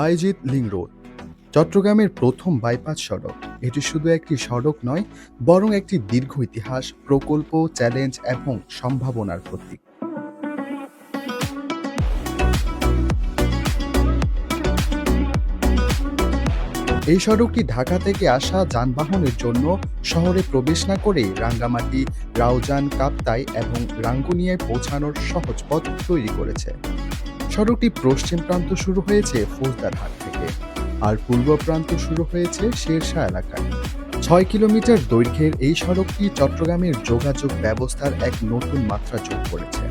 বাইজিৎ link road. চট্টগ্রামের প্রথম bypass সড়ক। এটি শুধু একটি সড়ক নয়, বরং একটি দীর্ঘ ইতিহাস, প্রকল্প, চ্যালেঞ্জ এবং সম্ভাবনার প্রতীক। এই সড়কটি ঢাকা থেকে আসা যানবাহনের জন্য শহরে প্রবেশ না করে রাঙ্গামাটি, রাউজান, কাপ্তাই এবং রাঙ্গুনিয়ায় পৌঁছানোর সহজ পথ তৈরি করেছে। সড়কটি পশ্চিম প্রান্ত শুরু হয়েছে ফৌজদারহাট থেকে, আর পূর্ব প্রান্ত শুরু হয়েছে শেরশাহ এলাকায়। ছয় কিলোমিটার দৈর্ঘ্যের এই সড়কটি চট্টগ্রামের যোগাযোগ ব্যবস্থার এক নতুন মাত্রা যোগ করেছে।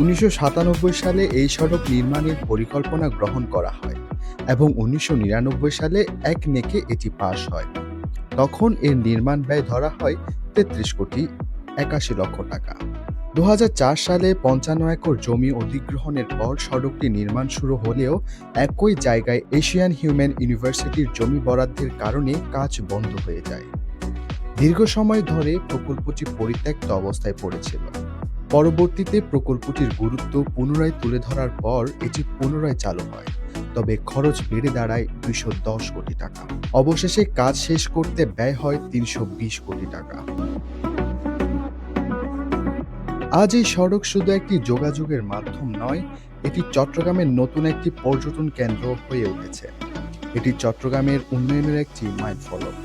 উনিশশো সাতানব্বই সালে এই সড়ক নির্মাণের পরিকল্পনা গ্রহণ করা হয় এবং উনিশশো নিরানব্বই সালে এক নেকে এটি পাশ হয়। তখন এর নির্মাণ ব্যয় ধরা হয় তেত্রিশ কোটি একাশি লক্ষ টাকা। দু হাজার চার সালে পঞ্চান্ন একর জমি অধিগ্রহণের পর সড়কটি নির্মাণ শুরু হলেও একই জায়গায় এশিয়ান হিউম্যান ইউনিভার্সিটির জমি বরাদ্দের কারণে কাজ বন্ধ হয়ে যায়। দীর্ঘ সময় ধরে প্রকল্পটি পরিত্যক্ত অবস্থায় পড়েছিল। পরবর্তীতে প্রকল্পটির গুরুত্ব পুনরায় তুলে ধরার পর এটি পুনরায় চালু হয়। তবে খরচ বেড়ে দাঁড়ায় দুইশো দশ কোটি টাকা। অবশেষে কাজ শেষ করতে ব্যয় হয় তিনশো বিশ কোটি টাকা। আজ এই সড়ক শুধু একটি যোগাযোগের মাধ্যম নয়, এটি চট্টগ্রামের নতুন একটি পর্যটন কেন্দ্র হয়ে উঠেছে। এটি চট্টগ্রামের উন্নয়নের একটি মাইল ফলক